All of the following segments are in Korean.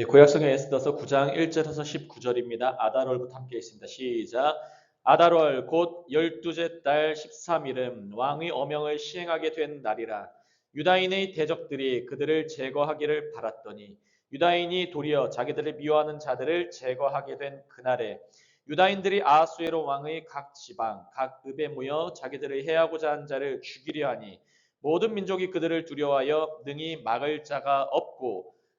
예, 구약성의 에스더서 9장 1절에서 19절입니다. 아다롤부터 함께 있습니다. 시작. 아다롤 곧 열두째 달 13일은 왕의 어명을 시행하게 된 날이라. 유다인의 대적들이 그들을 제거하기를 바랐더니 유다인이 도리어 자기들을 미워하는 자들을 제거하게 된 그날에 유다인들이 아수에로 왕의 각 지방 각 읍에 모여 자기들을 해하고자 한 자를 죽이려 하니 모든 민족이 그들을 두려워하여 능히 막을 자가 없고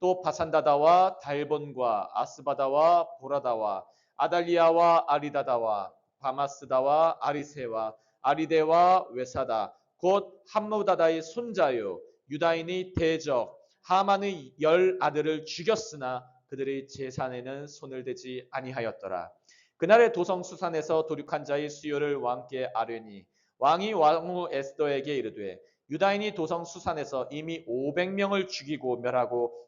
또 바산다다와 달본과 아스바다와 보라다와 아달리아와 아리다다와 바마스다와 아리세와 아리데와 외사다 곧 함무다다의 손자요 유다인의 대적 하만의 열 아들을 죽였으나 그들의 재산에는 손을 대지 아니하였더라. 그날의 도성 수산에서 도륙한 자의 수요를 왕께 아뢰니 왕이 왕후 에스더에게 이르되 유다인이 도성 수산에서 이미 500명을 죽이고 멸하고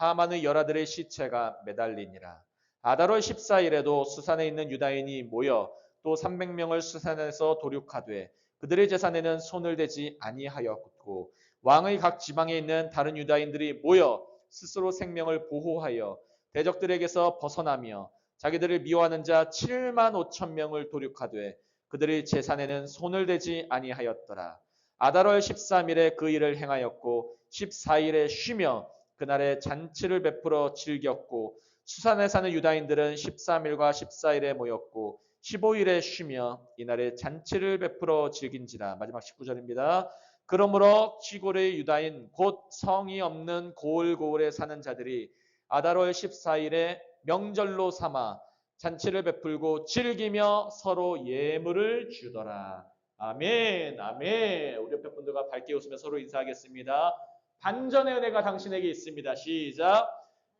하만의 열아들의 시체가 매달리니라. 아다롤 14일에도 수산에 있는 유다인이 모여 또 300명을 수산에서 도륙하되 그들의 재산에는 손을 대지 아니하였고 왕의 각 지방에 있는 다른 유다인들이 모여 스스로 생명을 보호하여 대적들에게서 벗어나며 자기들을 미워하는 자 7만 5천 명을 도륙하되 그들의 재산에는 손을 대지 아니하였더라. 아다롤 13일에 그 일을 행하였고 14일에 쉬며 그날에 잔치를 베풀어 즐겼고 수산에 사는 유다인들은 13일과 14일에 모였고 15일에 쉬며 이날에 잔치를 베풀어 즐긴지라 마지막 19절입니다. 그러므로 시골의 유다인 곧 성이 없는 고을고을에 사는 자들이 아다롤 14일에 명절로 삼아 잔치를 베풀고 즐기며 서로 예물을 주더라. 아멘, 아멘. 우리 옆에 분들과 밝게 웃으며 서로 인사하겠습니다. 반전의 은혜가 당신에게 있습니다. 시작.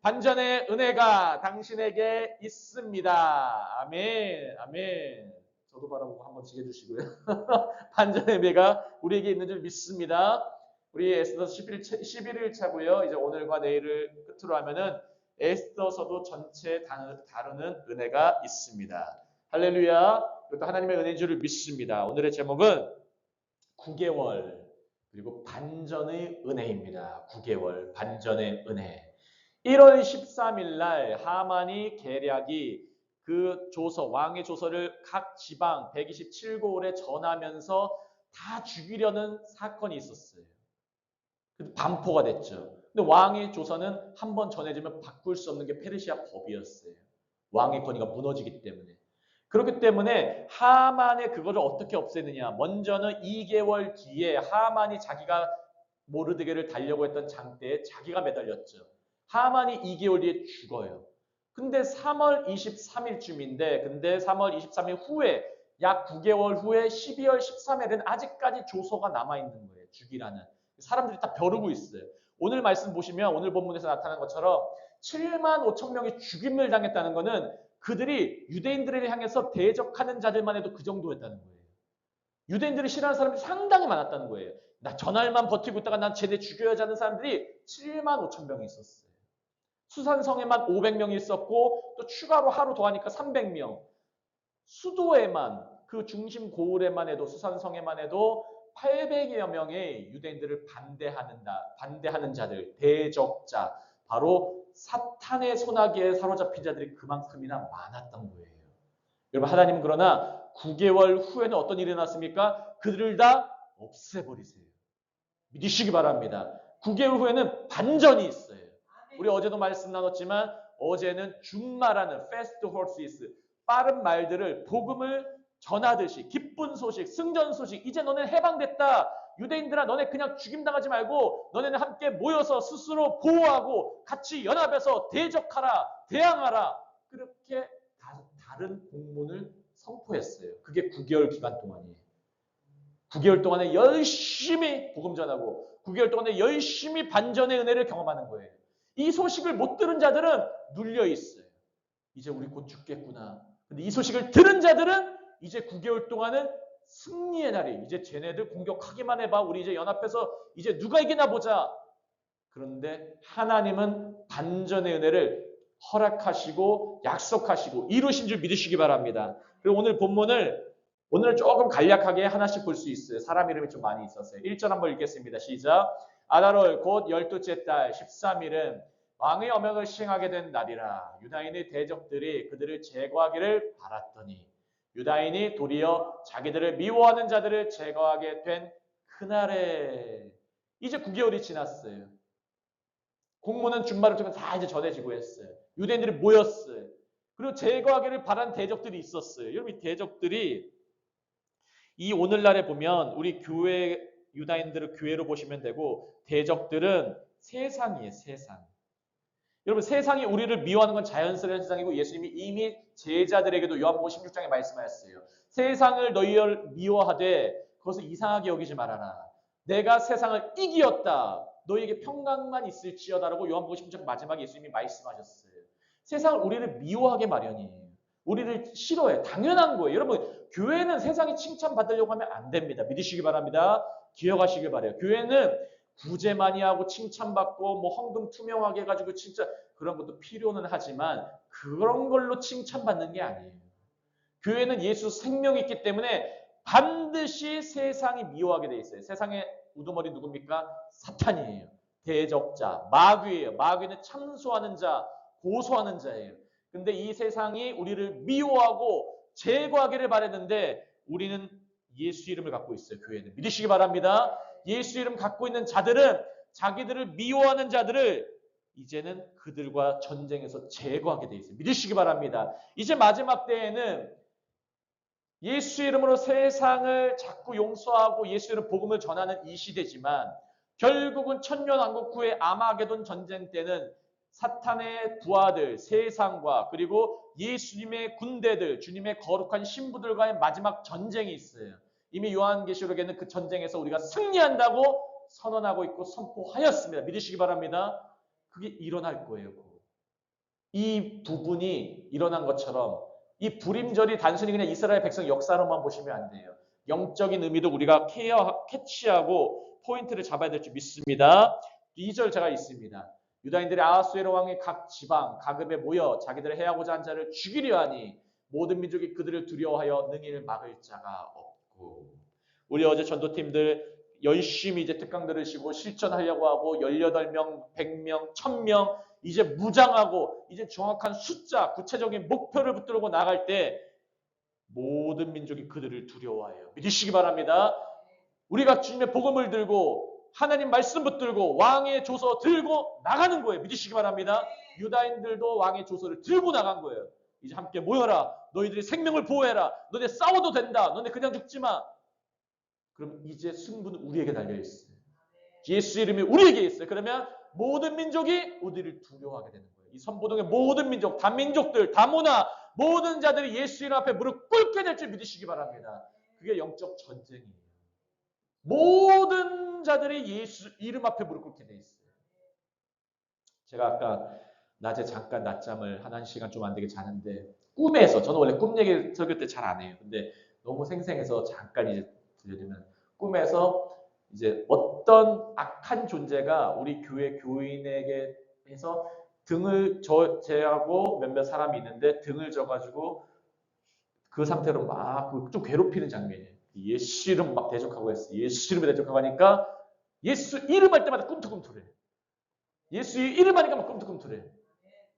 반전의 은혜가 당신에게 있습니다. 아멘, 아멘. 저도 바라보고 한번 지켜주시고요. 반전의 은혜가 우리에게 있는 줄 믿습니다. 우리 에스더서 11, 11일차고요. 이제 오늘과 내일을 끝으로 하면은 에스더서도 전체 다루는 은혜가 있습니다. 할렐루야. 이것도 하나님의 은혜인 줄을 믿습니다. 오늘의 제목은 9개월 그리고 반전의 은혜입니다. 9개월 반전의 은혜. 1월 13일 날 하만이 계략이 그 조서 왕의 조서를 각 지방 127고을에 전하면서 다 죽이려는 사건이 있었어요. 반포가 됐죠. 근데 왕의 조서는 한 번 전해지면 바꿀 수 없는 게 페르시아 법이었어요. 왕의 권위가 무너지기 때문에. 그렇기 때문에 하만의 그거를 어떻게 없애느냐. 먼저는 2개월 뒤에 하만이 자기가 모르드게를 달려고 했던 장대에 자기가 매달렸죠. 하만이 2개월 뒤에 죽어요. 근데 3월 23일쯤인데 근데 3월 23일 후에 약 9개월 후에 12월 13일은 아직까지 조서가 남아있는 거예요. 죽이라는. 사람들이 다 벼르고 있어요. 오늘 말씀 보시면 오늘 본문에서 나타난 것처럼 7만 5천 명이 죽임을 당했다는 것은 그들이 유대인들을 향해서 대적하는 자들만 해도 그 정도였다는 거예요. 유대인들을 싫어하는 사람들이 상당히 많았다는 거예요. 나 전날만 버티고 있다가 난 쟤네 죽여야지 하는 사람들이 7만 5천 명이 있었어요. 수산성에만 500명이 있었고 또 추가로 하루 더 하니까 300명. 수도에만 그 중심 고을에만 해도 수산성에만 해도 800여 명의 유대인들을 반대하는 다, 반대하는 자들, 대적자, 바로 사탄의 소나기에 사로잡힌 자들이 그만큼이나 많았던 거예요. 여러분 하나님은 그러나 9개월 후에는 어떤 일이 났습니까? 그들을 다 없애버리세요. 믿으시기 바랍니다. 9개월 후에는 반전이 있어요. 우리 어제도 말씀 나눴지만 어제는 준마라는 fast horses 빠른 말들을 복음을 전하듯이 기쁜 소식, 승전 소식, 이제 너는 해방됐다. 유대인들아 너네 그냥 죽임당하지 말고 너네는 함께 모여서 스스로 보호하고 같이 연합해서 대적하라, 대항하라. 그렇게 다, 다른 공문을 선포했어요. 그게 9개월 기간 동안이에요. 9개월 동안에 열심히 복음 전하고 9개월 동안에 열심히 반전의 은혜를 경험하는 거예요. 이 소식을 못 들은 자들은 눌려 있어요. 이제 우리 곧 죽겠구나. 근데 이 소식을 들은 자들은 이제 9개월 동안은 승리의 날이 이제 쟤네들 공격하기만 해봐. 우리 이제 연합해서 이제 누가 이기나 보자. 그런데 하나님은 반전의 은혜를 허락하시고 약속하시고 이루신 줄 믿으시기 바랍니다. 그리고 오늘 본문을 오늘 조금 간략하게 하나씩 볼 수 있어요. 사람 이름이 좀 많이 있었어요. 1절 한번 읽겠습니다. 시작. 아다롤 곧 열두째 달 13일은 왕의 어명을 시행하게 된 날이라 유다인의 대적들이 그들을 제거하기를 바랐더니 유다인이 도리어 자기들을 미워하는 자들을 제거하게 된 그날에 이제 9개월이 지났어요. 공문은 준말을 통해 다 이제 전해지고 했어요. 유대인들이 모였어요. 그리고 제거하기를 바란 대적들이 있었어요. 여러분 이 대적들이 이 오늘날에 보면 우리 교회 유다인들을 교회로 보시면 되고 대적들은 세상이에요, 세상. 여러분 세상이 우리를 미워하는 건 자연스러운 세상이고 예수님이 이미 제자들에게도 요한복음 16장에 말씀하셨어요. 세상을 너희를 미워하되 그것을 이상하게 여기지 말아라. 내가 세상을 이기었다. 너희에게 평강만 있을지어다라고 요한복음 16장 마지막에 예수님이 말씀하셨어요. 세상을 우리를 미워하게 마련이에요. 우리를 싫어해. 당연한 거예요. 여러분 교회는 세상이 칭찬받으려고 하면 안 됩니다. 믿으시기 바랍니다. 기억하시길 바래요. 교회는 구제 많이 하고 칭찬받고 뭐 헌금 투명하게 해가지고 진짜 그런 것도 필요는 하지만 그런 걸로 칭찬받는 게 아니에요. 교회는 예수 생명이 있기 때문에 반드시 세상이 미워하게 돼 있어요. 세상의 우두머리 누굽니까? 사탄이에요. 대적자, 마귀예요. 마귀는 참소하는 자, 고소하는 자예요. 근데 이 세상이 우리를 미워하고 제거하기를 바랬는데 우리는 예수 이름을 갖고 있어요. 교회는 믿으시기 바랍니다. 예수 이름 갖고 있는 자들은 자기들을 미워하는 자들을 이제는 그들과 전쟁에서 제거하게 돼 있어요. 믿으시기 바랍니다. 이제 마지막 때에는 예수 이름으로 세상을 자꾸 용서하고 예수 이름 복음을 전하는 이 시대지만 결국은 천년왕국 후의 아마게돈 전쟁 때는 사탄의 부하들, 세상과 그리고 예수님의 군대들, 주님의 거룩한 신부들과의 마지막 전쟁이 있어요. 이미 요한계시록에는 그 전쟁에서 우리가 승리한다고 선언하고 있고 선포하였습니다. 믿으시기 바랍니다. 그게 일어날 거예요. 이 부분이 일어난 것처럼 이 불임절이 단순히 그냥 이스라엘 백성 역사로만 보시면 안 돼요. 영적인 의미도 우리가 케어, 캐치하고 포인트를 잡아야 될 줄 믿습니다. 2절 제가 있습니다. 유다인들이 아하수에로 왕의 각 지방, 가급에 모여 자기들을 해하고자 한 자를 죽이려 하니 모든 민족이 그들을 두려워하여 능히를 막을 자가 없고 우리 어제 전도팀들 열심히 이제 특강 들으시고 실천하려고 하고 18명, 100명, 1000명 이제 무장하고 이제 정확한 숫자, 구체적인 목표를 붙들고 나갈 때 모든 민족이 그들을 두려워해요. 믿으시기 바랍니다. 우리가 주님의 복음을 들고 하나님 말씀 붙들고 왕의 조서 들고 나가는 거예요. 믿으시기 바랍니다. 유다인들도 왕의 조서를 들고 나간 거예요. 이제 함께 모여라. 너희들이 생명을 보호해라. 너네 싸워도 된다. 너네 그냥 죽지 마. 그럼 이제 승부는 우리에게 달려 있어요. 예수 이름이 우리에게 있어요. 그러면 모든 민족이 우리를 두려워하게 되는 거예요. 이 선보동의 모든 민족, 다민족들, 다문화, 모든 자들이 예수 이름 앞에 무릎 꿇게 될 줄 믿으시기 바랍니다. 그게 영적 전쟁이에요. 모든 자들이 예수 이름 앞에 무릎 꿇게 돼 있어요. 제가 아까 낮에 잠깐 낮잠을 한 1시간 좀 안 되게 자는데 꿈에서 저는 원래 꿈 얘기 설교 때 잘 안 해요. 근데 너무 생생해서 잠깐 이제 들려드리면 꿈에서 이제 어떤 악한 존재가 우리 교회 교인에게 해서 등을 저 제하고 몇몇 사람이 있는데 등을 져가지고 그 상태로 막 좀 괴롭히는 장면이에요. 예수 이름 막 대적하고 했어. 예수 이름에 대적하고 하니까 예수 이름 할 때마다 꿈틀꿈틀해. 예수 이름 하니까 막 꿈틀꿈틀해.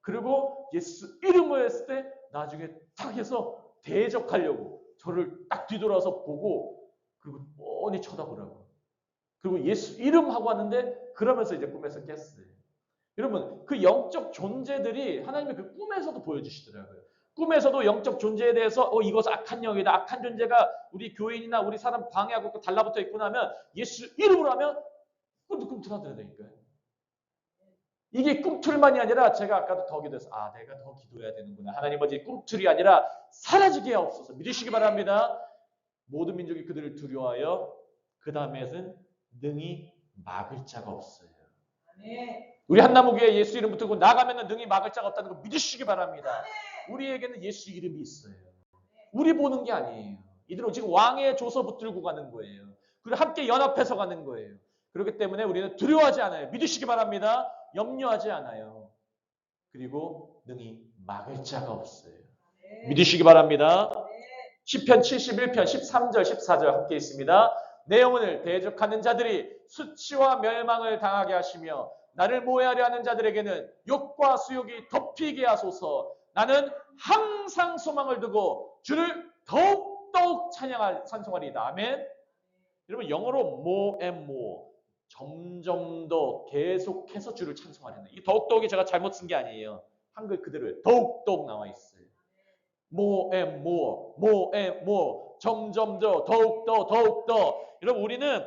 그리고 예수 이름을 했을 때 나중에 탁 해서 대적하려고 저를 딱 뒤돌아서 보고 그리고 뻔히 쳐다보라고. 그리고 예수 이름 하고 왔는데 그러면서 이제 꿈에서 깼어요. 여러분 그 영적 존재들이 하나님의 그 꿈에서도 보여주시더라고요. 꿈에서도 영적 존재에 대해서 어 이것은 악한 영이다. 악한 존재가 우리 교인이나 우리 사람 방해하고 달라붙어 있구나 하면 예수 이름으로 하면 꿈도 꿈틀어들어다니까요. 이게 꿈틀만이 아니라 제가 아까도 더 기도해서 아 내가 더 기도해야 되는구나. 하나님 아버지 꿈틀이 아니라 사라지게 없어서 믿으시기 바랍니다. 모든 민족이 그들을 두려워하여 그 다음에는 능히 막을 자가 없어요. 우리 한나무교회 예수 이름 붙들고 나가면 능히 막을 자가 없다는 거 믿으시기 바랍니다. 우리에게는 예수 이름이 있어요. 우리 보는 게 아니에요. 이들은 지금 왕의 조서 붙들고 가는 거예요. 그리고 함께 연합해서 가는 거예요. 그렇기 때문에 우리는 두려워하지 않아요. 믿으시기 바랍니다. 염려하지 않아요. 그리고 능히 막을 자가 없어요. 믿으시기 바랍니다. 10편 71편 13절 14절 함께 있습니다. 내 영혼을 대적하는 자들이 수치와 멸망을 당하게 하시며 나를 모해하려 하는 자들에게는 욕과 수욕이 덮이게 하소서. 나는 항상 소망을 두고 주를 더욱더욱 찬양할 찬송하리이다. 아멘. 여러분 영어로 more and more 점점 더 계속해서 주를 찬송하려는 이 더욱더욱이 제가 잘못 쓴 게 아니에요. 한글 그대로 더욱더욱 나와 있어요. more and more, more and more 점점 더 더욱더 더욱더 여러분 우리는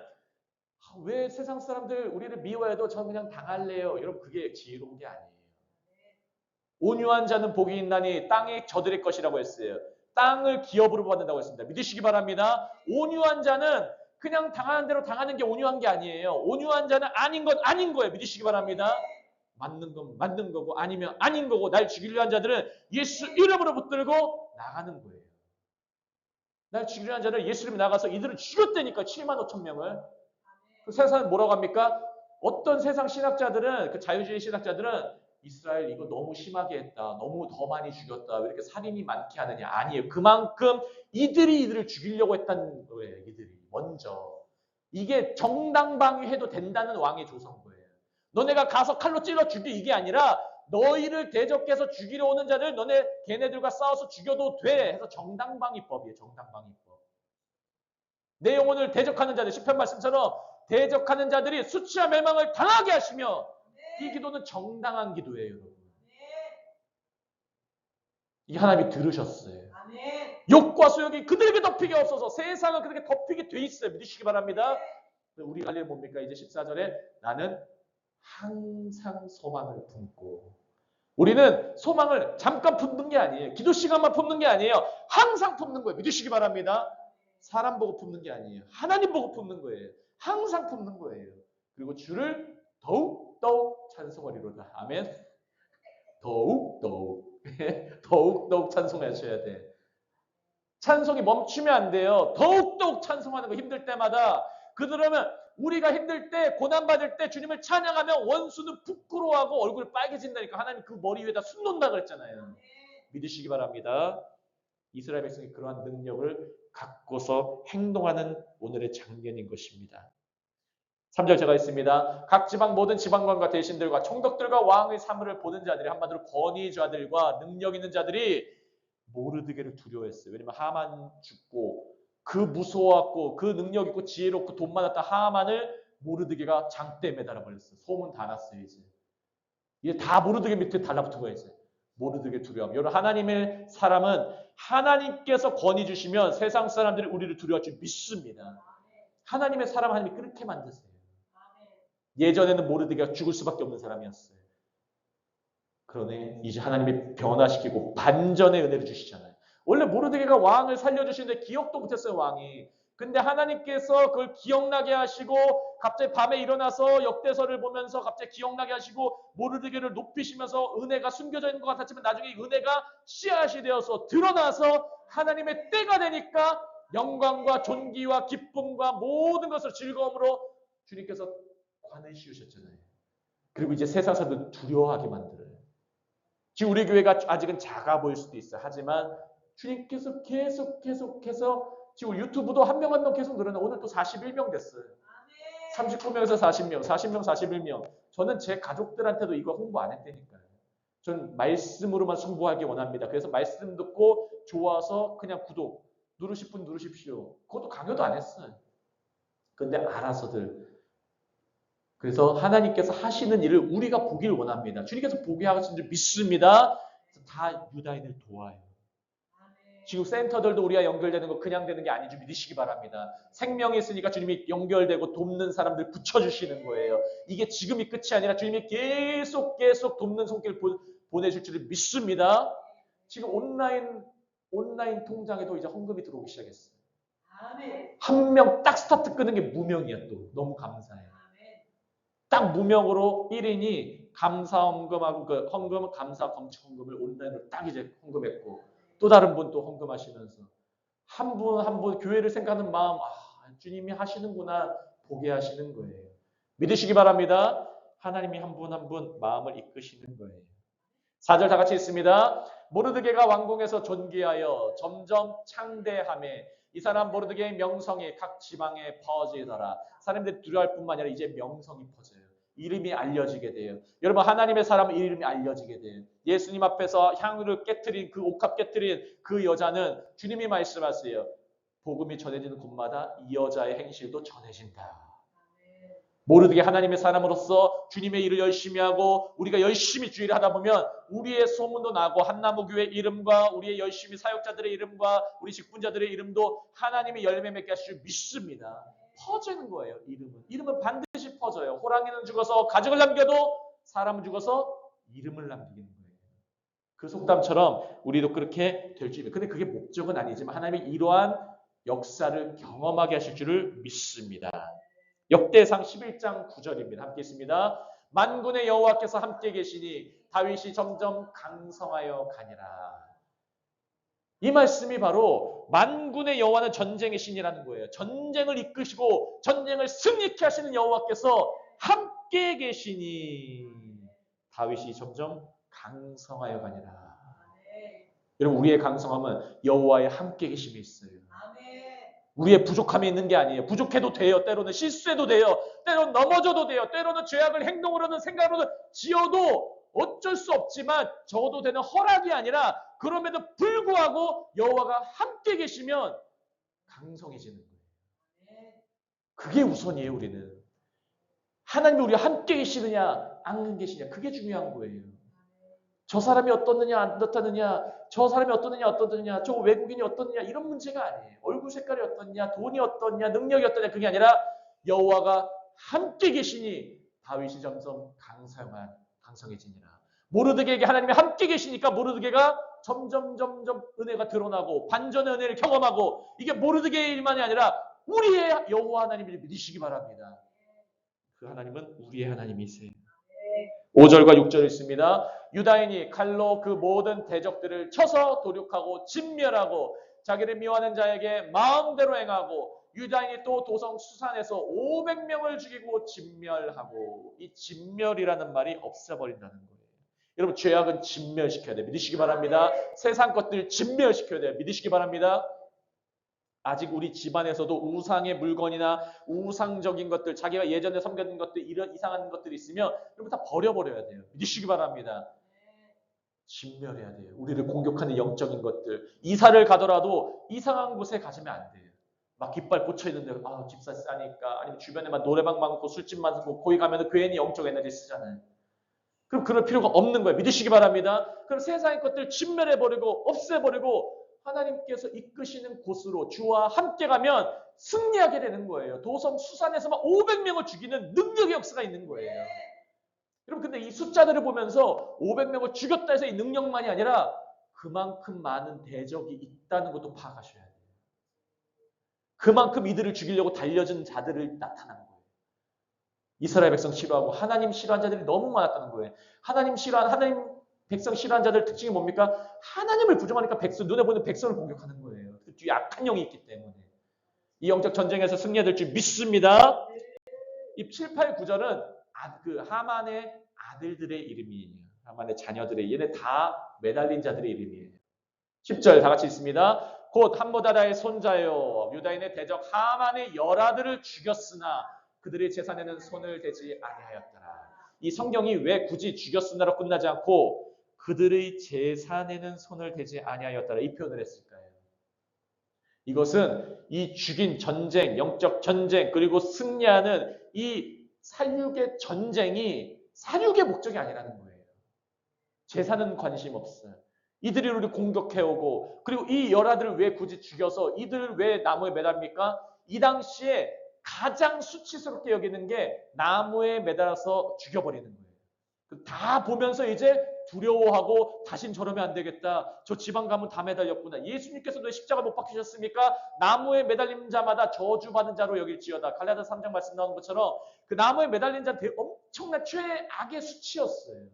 왜 세상 사람들 우리를 미워해도 저 그냥 당할래요. 여러분 그게 지혜로운 게 아니에요. 온유한 자는 복이 있나니 땅이 저들의 것이라고 했어요. 땅을 기업으로 받는다고 했습니다. 믿으시기 바랍니다. 온유한 자는 그냥 당하는 대로 당하는 게 온유한 게 아니에요. 온유한 자는 아닌 건 아닌 거예요. 믿으시기 바랍니다. 맞는 건 맞는 거고 아니면 아닌 거고 날 죽이려 한 자들은 예수 이름으로 붙들고 나가는 거예요. 날 죽이려 한 자들 예수 이름에 나가서 이들을 죽였다니까 7만 5천 명을. 그 세상은 뭐라고 합니까? 어떤 세상 신학자들은 그 자유주의 신학자들은 이스라엘 이거 너무 심하게 했다. 너무 더 많이 죽였다. 왜 이렇게 살인이 많게 하느냐? 아니에요. 그만큼 이들이 이들을 죽이려고 했다는 거예요. 이들이 먼저. 이게 정당방위해도 된다는 왕의 조선 거예요. 너네가 가서 칼로 찔러 죽이 이게 아니라 너희를 대적해서 죽이려 오는 자들 너네 걔네들과 싸워서 죽여도 돼 해서 정당방위법이에요. 정당방위법. 내 영혼을 대적하는 자들 10편 말씀처럼 대적하는 자들이 수치와 멸망을 당하게 하시며 이 기도는 정당한 기도예요, 여러분. 이 하나님이 들으셨어요. 욕과 소욕이 그들에게 덮이게 없어서 세상은 그들에게 덮이게 돼 있어요. 믿으시기 바랍니다. 우리 할일 뭡니까? 이제 14절에 나는 항상 소망을 품고 우리는 소망을 잠깐 품는 게 아니에요. 기도 시간만 품는 게 아니에요. 항상 품는 거예요. 믿으시기 바랍니다. 사람 보고 품는 게 아니에요. 하나님 보고 품는 거예요. 항상 품는 거예요. 그리고 주를 더욱 더욱 찬송하리로다. 아멘. 더욱 더욱 더욱 더욱 찬송하셔야 돼. 찬송이 멈추면 안 돼요. 더욱 더욱 찬송하는 거 힘들 때마다 그러면 우리가 힘들 때 고난 받을 때 주님을 찬양하면 원수는 부끄러워하고 얼굴 빨개진다니까 하나님 그 머리 위에다 숨 놓는다 그랬잖아요. 믿으시기 바랍니다. 이스라엘 백성이 그러한 능력을 갖고서 행동하는 오늘의 장면인 것입니다. 3절 제가 있습니다. 각 지방 모든 지방관과 대신들과 총독들과 왕의 사물을 보는 자들이 한마디로 권위자들과 능력 있는 자들이 모르드게를 두려워했어요. 왜냐면 하만 죽고 그 무서워갖고 그 능력 있고 지혜롭고 돈 많았다 하만을 모르드게가 장대 매달아 버렸어요. 소문 다 났어요 이제. 이게 다 모르드게 밑에 달라붙은 거예요 이제. 모르드게 두려움. 여러분 하나님의 사람은 하나님께서 권위 주시면 세상 사람들이 우리를 두려워할 줄 믿습니다. 하나님의 사람 하나님이 그렇게 만드세요. 예전에는 모르드게가 죽을 수밖에 없는 사람이었어요. 그러네 이제 하나님이 변화시키고 반전의 은혜를 주시잖아요. 원래 모르드게가 왕을 살려주시는데 기억도 못했어요 왕이. 근데 하나님께서 그걸 기억나게 하시고 갑자기 밤에 일어나서 역대서를 보면서 갑자기 기억나게 하시고 모르드게를 높이시면서 은혜가 숨겨져 있는 것 같았지만 나중에 은혜가 씨앗이 되어서 드러나서 하나님의 때가 되니까 영광과 존귀와 기쁨과 모든 것을 즐거움으로 주님께서 관을 씌우셨잖아요. 그리고 이제 세상 사람들 두려워하게 만들어요. 지금 우리 교회가 아직은 작아 보일 수도 있어요. 하지만 주님께서 계속 계속해서 지금 유튜브도 한 명 한 명 계속 늘어나 오늘 또 41명 됐어요. 39명에서 40명, 40명, 41명. 저는 제 가족들한테도 이거 홍보 안 했다니까요. 전 말씀으로만 승부하기 원합니다. 그래서 말씀 듣고 좋아서 그냥 구독 누르실 분 누르십시오. 그것도 강요도 안 했어요. 근데 알아서들 그래서 하나님께서 하시는 일을 우리가 보길 원합니다. 주님께서 보게 하시는 줄 믿습니다. 다 유다인을 도와요. 지금 센터들도 우리가 연결되는 거 그냥 되는 게 아닌 줄 믿으시기 바랍니다. 생명이 있으니까 주님이 연결되고 돕는 사람들 붙여주시는 거예요. 이게 지금이 끝이 아니라 주님이 계속 계속 돕는 손길 보, 보내줄 줄을 믿습니다. 지금 온라인 온라인 통장에도 이제 헌금이 들어오기 시작했어요. 한 명 딱 스타트 끄는 게 무명이야 또 너무 감사해요. 딱 무명으로 1인이 감사 헌금하고 그 헌금 감사 검칙 헌금을 온라인으로 딱 이제 헌금했고 또 다른 분 또 헌금하시면서 한분 한 분 교회를 생각하는 마음 아 주님이 하시는구나 보게 하시는 거예요. 믿으시기 바랍니다. 하나님이 한 분 한 분 마음을 이끄시는 거예요. 4절 다 같이 있습니다. 모르드게가 왕궁에서 존귀하여 점점 창대함에 이 사람 모르드게의 명성이 각 지방에 퍼지더라. 사람들이 두려워할 뿐만 아니라 이제 명성이 퍼져요. 이름이 알려지게 돼요. 여러분 하나님의 사람은 이름이 알려지게 돼요. 예수님 앞에서 향유를 깨뜨린 그 옥합 깨뜨린 그 여자는 주님이 말씀하세요. 복음이 전해지는 곳마다 이 여자의 행실도 전해진다. 모르게 하나님의 사람으로서 주님의 일을 열심히 하고 우리가 열심히 주의를 하다 보면 우리의 소문도 나고 한나무교회 이름과 우리의 열심히 사역자들의 이름과 우리 직분자들의 이름도 하나님의 열매 맺게 하실 줄 믿습니다. 퍼지는 거예요. 이름은 이름은 반드시 퍼져요. 호랑이는 죽어서 가죽을 남겨도 사람은 죽어서 이름을 남기는 거예요. 그 속담처럼 우리도 그렇게 될 줄. 근데 그게 목적은 아니지만 하나님이 이러한 역사를 경험하게 하실 줄을 믿습니다. 역대상 11장 9절입니다. 함께 있습니다. 만군의 여호와께서 함께 계시니 다윗이 점점 강성하여 가니라. 이 말씀이 바로 만군의 여호와는 전쟁의 신이라는 거예요. 전쟁을 이끄시고 전쟁을 승리케 하시는 여호와께서 함께 계시니 다윗이 점점 강성하여 가니라. 아멘. 여러분 우리의 강성함은 여호와의 함께 계심이 있어요. 우리의 부족함이 있는 게 아니에요. 부족해도 돼요. 때로는 실수해도 돼요. 때로는 넘어져도 돼요. 때로는 죄악을 행동으로는 생각으로는 지어도 어쩔 수 없지만 적어도 되는 허락이 아니라 그럼에도 불구하고 여호와가 함께 계시면 강성해지는 거예요. 그게 우선이에요, 우리는. 하나님이 우리와 함께 계시느냐, 안 계시냐, 그게 중요한 거예요. 저 사람이 어떻느냐, 안 어떻느냐, 저 사람이 어떻느냐, 어떻느냐, 저 외국인이 어떻느냐, 이런 문제가 아니에요. 얼굴 색깔이 어떻냐, 돈이 어떻냐, 능력이 어떠냐, 그게 아니라 여호와가 함께 계시니 다윗이 점점 강성한, 강성해지니라. 모르드게에게 하나님이 함께 계시니까 모르드게가 점점 점점 은혜가 드러나고 반전의 은혜를 경험하고 이게 모르드게의 일만이 아니라 우리의 여호와 하나님을 믿으시기 바랍니다. 그 하나님은 우리의 하나님이세요. 5절과 6절 있습니다. 유다인이 칼로 그 모든 대적들을 쳐서 도륙하고 진멸하고 자기를 미워하는 자에게 마음대로 행하고 유다인이 또 도성 수산에서 500명을 죽이고 진멸하고 이 진멸이라는 말이 없애버린다는 거예요. 여러분 죄악은 진멸시켜야 돼요. 믿으시기 바랍니다. 세상 것들 진멸시켜야 돼요. 믿으시기 바랍니다. 아직 우리 집안에서도 우상의 물건이나 우상적인 것들, 자기가 예전에 섬겼던 것들, 이런 이상한 것들이 있으면 여러분 다 버려버려야 돼요. 믿으시기 바랍니다. 진멸해야 돼요. 우리를 공격하는 영적인 것들. 이사를 가더라도 이상한 곳에 가시면 안 돼요. 막 깃발 꽂혀 있는데 아 집사 싸니까 아니면 주변에 막 노래방 많고 술집 많고 거기 가면 괜히 영적 에너지 쓰잖아요. 그럼 그럴 필요가 없는 거예요. 믿으시기 바랍니다. 그럼 세상의 것들 진멸해 버리고 없애 버리고 하나님께서 이끄시는 곳으로 주와 함께 가면 승리하게 되는 거예요. 도성 수산에서만 500명을 죽이는 능력의 역사가 있는 거예요. 여러분 근데 이 숫자들을 보면서 500명을 죽였다 해서 이 능력만이 아니라 그만큼 많은 대적이 있다는 것도 파악하셔야 돼요. 그만큼 이들을 죽이려고 달려진 자들을 나타난 거예요. 이스라엘 백성 싫어하고 하나님 싫어하는 자들이 너무 많았다는 거예요. 하나님 싫어하는 하나님 백성 싫어하는 자들 특징이 뭡니까? 하나님을 부정하니까 백성 눈에 보는 백성을 공격하는 거예요. 그 뒤에 악한 영이 있기 때문에 이 영적 전쟁에서 승리해야 될 줄 믿습니다. 이 7, 8, 9절은 아, 그 하만의 아들들의 이름이에요. 하만의 자녀들의 얘네 다 매달린 자들의 이름이에요. 10절 다 같이 있습니다. 곧 함모다다의 손자요 유다인의 대적 하만의 열아들을 죽였으나 그들의 재산에는 손을 대지 아니하였더라. 이 성경이 왜 굳이 죽였으나로 끝나지 않고 그들의 재산에는 손을 대지 아니하였더라 이 표현을 했을까요? 이것은 이 죽인 전쟁, 영적 전쟁 그리고 승리하는 이 살육의 전쟁이 살육의 목적이 아니라는 거예요. 제사는 관심 없어요. 이들이 우리 공격해오고 그리고 이 열아들을 왜 굳이 죽여서 이들을 왜 나무에 매달립니까? 이 당시에 가장 수치스럽게 여기는 게 나무에 매달아서 죽여버리는 거예요. 그다 보면서 이제 두려워하고 다신 저러면 안 되겠다. 저 지방 가면 다 매달렸구나. 예수님께서도 십자가 못 박히셨습니까? 나무에 매달린 자마다 저주받은 자로 여길지어다. 갈라디아 3장 말씀 나온 것처럼 그 나무에 매달린 되게 엄청난 최악의 수치였어요.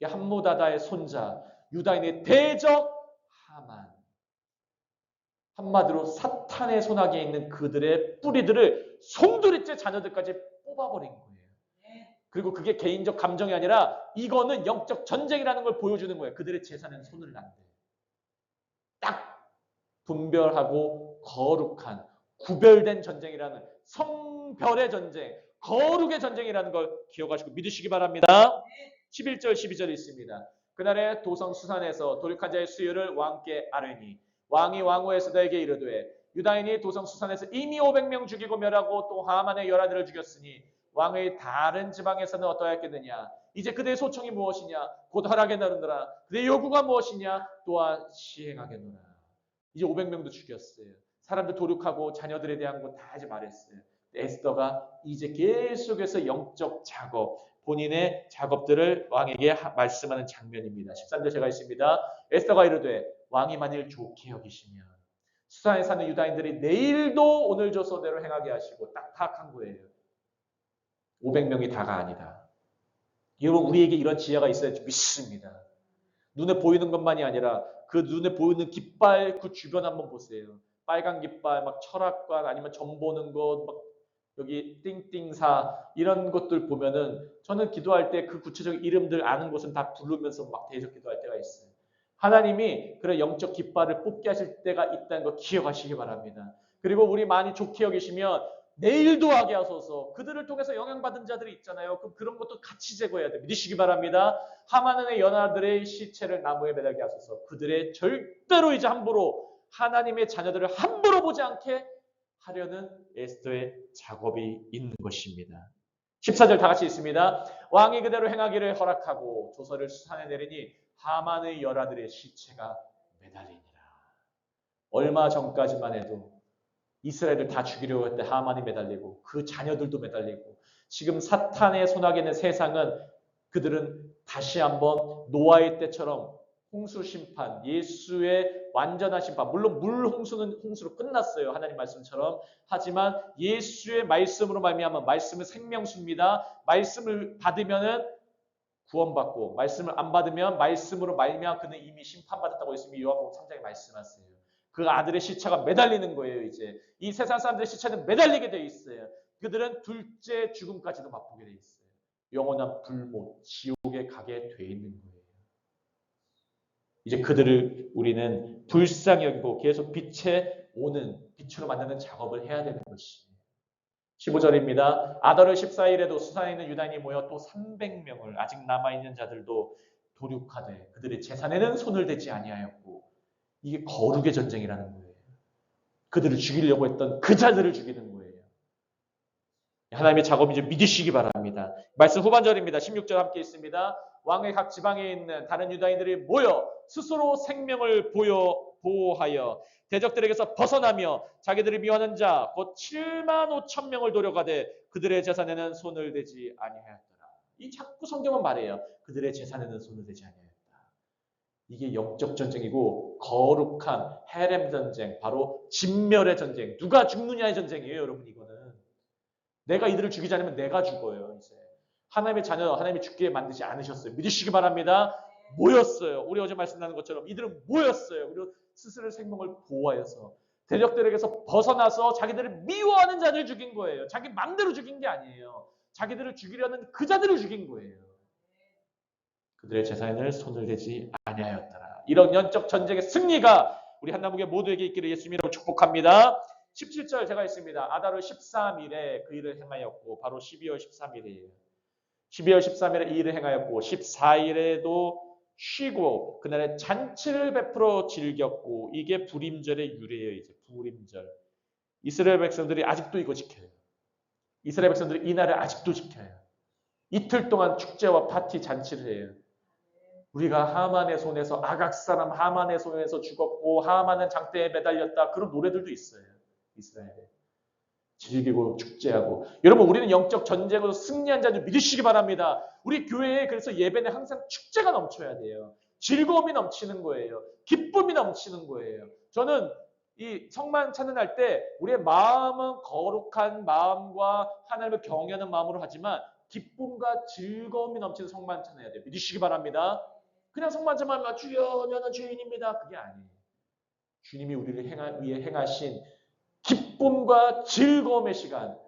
이 함무다다의 손자 유다인의 대적 하만 한마디로 사탄의 손아귀에 있는 그들의 뿌리들을 송두리째 자녀들까지 뽑아버린 거예요. 그리고 그게 개인적 감정이 아니라 이거는 영적 전쟁이라는 걸 보여주는 거예요. 그들의 제사는 손을 난대. 딱 분별하고 거룩한 구별된 전쟁이라는 성별의 전쟁, 거룩의 전쟁이라는 걸 기억하시고 믿으시기 바랍니다. 11절 12절이 있습니다. 그날에 도성 수산에서 도륙한 자의 수요를 왕께 아뢰니 왕이 왕후에서다에게 이르되 유다인이 도성 수산에서 이미 500명 죽이고 멸하고 또 하만의 열아들을 죽였으니 왕의 다른 지방에서는 어떠하였겠느냐? 이제 그대의 소총이 무엇이냐? 곧 하라게 나르느라 그대의 요구가 무엇이냐? 또한 시행하겠노라. 이제 500명도 죽였어요. 사람들 도륙하고 자녀들에 대한 거 다 이제 말했어요. 에스더가 이제 계속해서 영적 작업 본인의 작업들을 왕에게 하- 말씀하는 장면입니다. 13절 제가 있습니다. 에스더가 이르되 왕이 만일 좋게 여기시면 수산에 사는 유다인들이 내일도 오늘 조서대로 행하게 하시고 딱 파악한 거예요 500명이 다가 아니다. 여러분 우리에게 이런 지혜가 있어야 믿습니다. 눈에 보이는 것만이 아니라 그 눈에 보이는 깃발 그 주변 한번 보세요. 빨간 깃발 막 철학관 아니면 점 보는 곳막 여기 띵띵사 이런 것들 보면은 저는 기도할 때 그 구체적인 이름들 아는 곳은 다 부르면서 막 대적 기도할 때가 있어요. 하나님이 그런 영적 깃발을 뽑게 하실 때가 있다는 거 기억하시기 바랍니다. 그리고 우리 많이 좋게 여기시면 내일도 하게 하소서. 그들을 통해서 영향받은 자들이 있잖아요. 그럼 그런 것도 같이 제거해야 돼. 믿으시기 바랍니다. 하마는의 연하들의 시체를 나무에 매달게 하소서. 그들의 절대로 이제 함부로 하나님의 자녀들을 함부로 보지 않게 하려는 에스더의 작업이 있는 것입니다. 14절 다 같이 있습니다. 왕이 그대로 행하기를 허락하고 조서를 수산에 내리니 하만의 열아들의 시체가 매달리니라. 얼마 전까지만 해도 이스라엘을 다 죽이려고 할때 하만이 매달리고 그 자녀들도 매달리고 지금 사탄의 손아귀에 있는 세상은 그들은 다시 한번 노아의 때처럼 홍수 심판, 예수의 완전한 심판. 물론 물 홍수는 홍수로 끝났어요. 하나님 말씀처럼. 하지만 예수의 말씀으로 말미암아 말씀은 생명수입니다. 말씀을 받으면은 구원받고 말씀을 안 받으면 말씀으로 말미암아 그는 이미 심판받았다고 예수님이 요한복음 3장에 말씀하세요. 그 아들의 시체가 매달리는 거예요, 이제. 이 세상 사람들의 시체는 매달리게 돼 있어요. 그들은 둘째 죽음까지도 맛보게 돼 있어요. 영원한 불못, 지옥에 가게 돼 있는 거예요. 이제 그들을 우리는 불쌍히 여기고 계속 빛에 오는, 빛으로 만드는 작업을 해야 되는 것이. 15절입니다. 아더르 14일에도 수산에 있는 유다인이 모여 또 300명을 아직 남아있는 자들도 도륙하되 그들의 재산에는 손을 대지 아니하였고 이게 거룩의 전쟁이라는 거예요. 그들을 죽이려고 했던 그 자들을 죽이는 거예요. 하나님의 작업이 이제 믿으시기 바랍니다. 말씀 후반절입니다. 16절 함께 있습니다. 왕의 각 지방에 있는 다른 유다인들이 모여 스스로 생명을 보여 보호하여 대적들에게서 벗어나며 자기들이 미워하는 자 곧 7만 5천 명을 도려가되 그들의 재산에는 손을 대지 아니하였더라. 이 자꾸 성경은 말해요. 그들의 재산에는 손을 대지 아니하였다. 이게 영적 전쟁이고 거룩한 헤렘 전쟁, 바로 진멸의 전쟁. 누가 죽느냐의 전쟁이에요, 여러분 이거는. 내가 이들을 죽이지 않으면 내가 죽어요, 이제. 하나님의 자녀, 하나님이 죽게 만드지 않으셨어요. 믿으시기 바랍니다. 모였어요. 우리 어제 말씀나는 것처럼 이들은 모였어요. 그리고 스스로 생명을 보호하여서 대적들에게서 벗어나서 자기들을 미워하는 자들을 죽인 거예요. 자기 맘대로 죽인 게 아니에요. 자기들을 죽이려는 그 자들을 죽인 거예요. 그들의 재산을 손을 대지 아니하였더라. 이런 영적 전쟁의 승리가 우리 한나무의 모두에게 있기를 예수님으로 축복합니다. 17절 제가 있습니다. 아다르 13일에 그 일을 행하였고 바로 12월 13일이에요. 12월 13일에 이 일을 행하였고 14일에도 쉬고 그날에 잔치를 베풀어 즐겼고 이게 불임절의 유래예요. 이제 불임절. 이스라엘 백성들이 아직도 이거 지켜요. 이스라엘 백성들이 이 날을 아직도 지켜요. 이틀 동안 축제와 파티 잔치를 해요. 우리가 하만의 손에서 아각 사람 하만의 손에서 죽었고 하만은 장대에 매달렸다 그런 노래들도 있어요. 이스라엘에 즐기고 축제하고 여러분 우리는 영적 전쟁으로 승리한 자를 믿으시기 바랍니다. 우리 교회에 그래서 예배는 항상 축제가 넘쳐야 돼요. 즐거움이 넘치는 거예요. 기쁨이 넘치는 거예요. 저는 이 성만 찬양할 때 우리의 마음은 거룩한 마음과 하나님을 경외하는 마음으로 하지만 기쁨과 즐거움이 넘치는 성만 찬양해야 돼요. 믿으시기 바랍니다. 그냥 성만 찬양하면 주여 저는 주인입니다. 그게 아니에요. 주님이 우리를 행하, 위해 행하신 기쁨과 즐거움의 시간.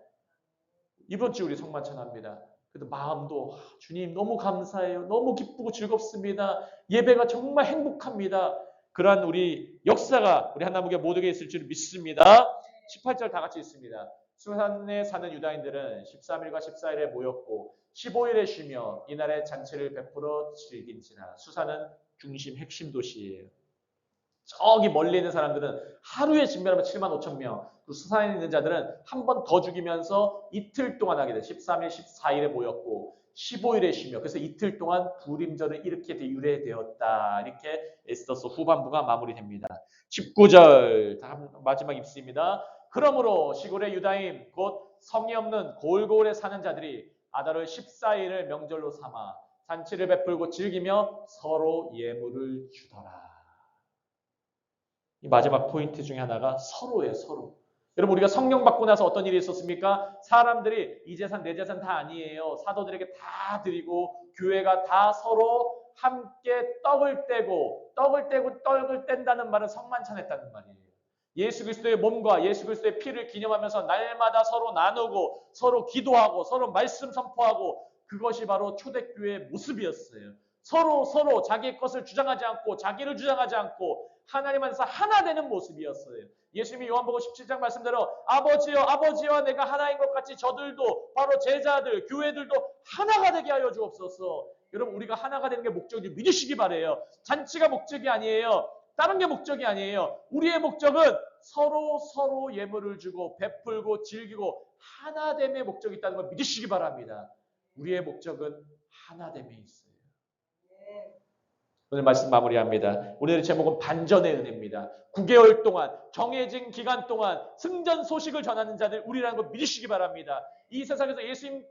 이번 주 우리 성만 찬합니다. 그래도 마음도 아, 주님 너무 감사해요. 너무 기쁘고 즐겁습니다. 예배가 정말 행복합니다. 그러한 우리 역사가 우리 한나무교 모두에게 있을 줄 믿습니다. 18절 다 같이 있습니다. 수산에 사는 유다인들은 13일과 14일에 모였고 15일에 쉬며 이날의 잔치를 베풀어 즐긴지라. 수산은 중심 핵심 도시예요. 저기 멀리 있는 사람들은 하루에 진멸하면 7만 5천 명. 그 수산에 있는 자들은 한 번 더 죽이면서 이틀 동안 하게 돼. 13일, 14일에 모였고 15일에 쉬며 그래서 이틀 동안 불임절을 이렇게 유래되었다. 이렇게 에스더스 후반부가 마무리됩니다. 19절 다음 마지막 입수입니다. 그러므로 시골의 유다인 곧 성이 없는 골골에 사는 자들이 아달월 14일을 명절로 삼아 잔치를 베풀고 즐기며 서로 예물을 주더라. 이 마지막 포인트 중에 하나가 서로예요, 서로. 여러분 우리가 성령 받고 나서 어떤 일이 있었습니까? 사람들이 이 재산 내 재산 다 아니에요. 사도들에게 다 드리고 교회가 다 서로 함께 떡을 떼고 떡을 떼고 떡을 뗀다는 말은 성만찬했다는 말이에요. 예수 그리스도의 몸과 예수 그리스도의 피를 기념하면서 날마다 서로 나누고 서로 기도하고 서로 말씀 선포하고 그것이 바로 초대교회의 모습이었어요. 서로 서로 자기의 것을 주장하지 않고 자기를 주장하지 않고 하나님 안에서 하나 되는 모습이었어요. 예수님이 요한복음 17장 말씀대로 아버지여 아버지와 내가 하나인 것 같이 저들도 바로 제자들 교회들도 하나가 되게 하여 주옵소서. 여러분 우리가 하나가 되는 게 목적이 믿으시기 바래요. 잔치가 목적이 아니에요. 다른 게 목적이 아니에요. 우리의 목적은 서로 서로 예물을 주고 베풀고 즐기고 하나됨의 목적이 있다는 걸 믿으시기 바랍니다. 우리의 목적은 하나됨에 있어요. 오늘 말씀 마무리합니다. 오늘의 제목은 반전의 은혜입니다. 9개월 동안 정해진 기간 동안 승전 소식을 전하는 자들 우리라는 걸 믿으시기 바랍니다. 이 세상에서 예수님의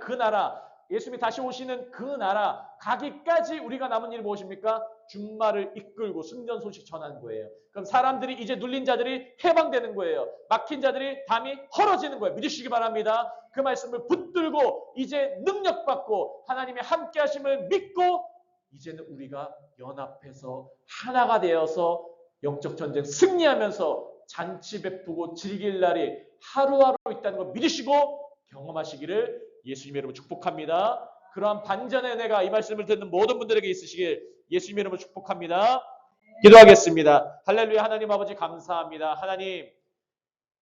그 나라, 예수님이 다시 오시는 그 나라 가기까지 우리가 남은 일이 무엇입니까? 준말을 이끌고 승전 소식 전하는 거예요. 그럼 사람들이 이제 눌린 자들이 해방되는 거예요. 막힌 자들이 담이 헐어지는 거예요. 믿으시기 바랍니다. 그 말씀을 붙들고 이제 능력받고 하나님의 함께 하심을 믿고 이제는 우리가 연합해서 하나가 되어서 영적 전쟁 승리하면서 잔치 베푸고 즐길 날이 하루하루 있다는 걸 믿으시고 경험하시기를 예수님의 이름으로 축복합니다. 그러한 반전의 은혜가 이 말씀을 듣는 모든 분들에게 있으시길 예수님의 이름으로 축복합니다. 기도하겠습니다. 할렐루야 하나님 아버지 감사합니다. 하나님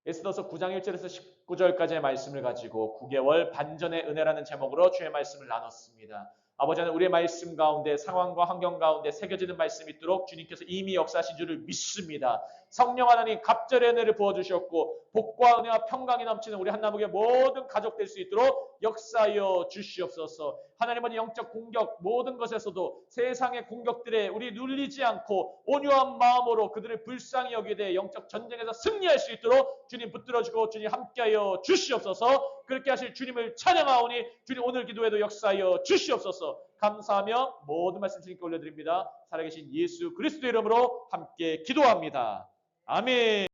에스더서 9장 1절에서 19절까지의 말씀을 가지고 9개월 반전의 은혜라는 제목으로 주의 말씀을 나눴습니다. 아버지 하나님 우리의 말씀 가운데 상황과 환경 가운데 새겨지는 말씀이 있도록 주님께서 이미 역사하신 줄을 믿습니다. 성령 하나님 갑절의 은혜를 부어주셨고 복과 은혜와 평강이 넘치는 우리 한나무의 모든 가족 될 수 있도록 역사하여 주시옵소서. 하나님은 영적 공격 모든 것에서도 세상의 공격들에 우리 눌리지 않고 온유한 마음으로 그들을 불쌍히 여기되 영적 전쟁에서 승리할 수 있도록 주님 붙들어주고 주님 함께하여 주시옵소서. 그렇게 하실 주님을 찬양하오니 주님 오늘 기도에도 역사하여 주시옵소서. 감사하며 모든 말씀 주님께 올려드립니다. 살아계신 예수 그리스도 이름으로 함께 기도합니다. 아멘.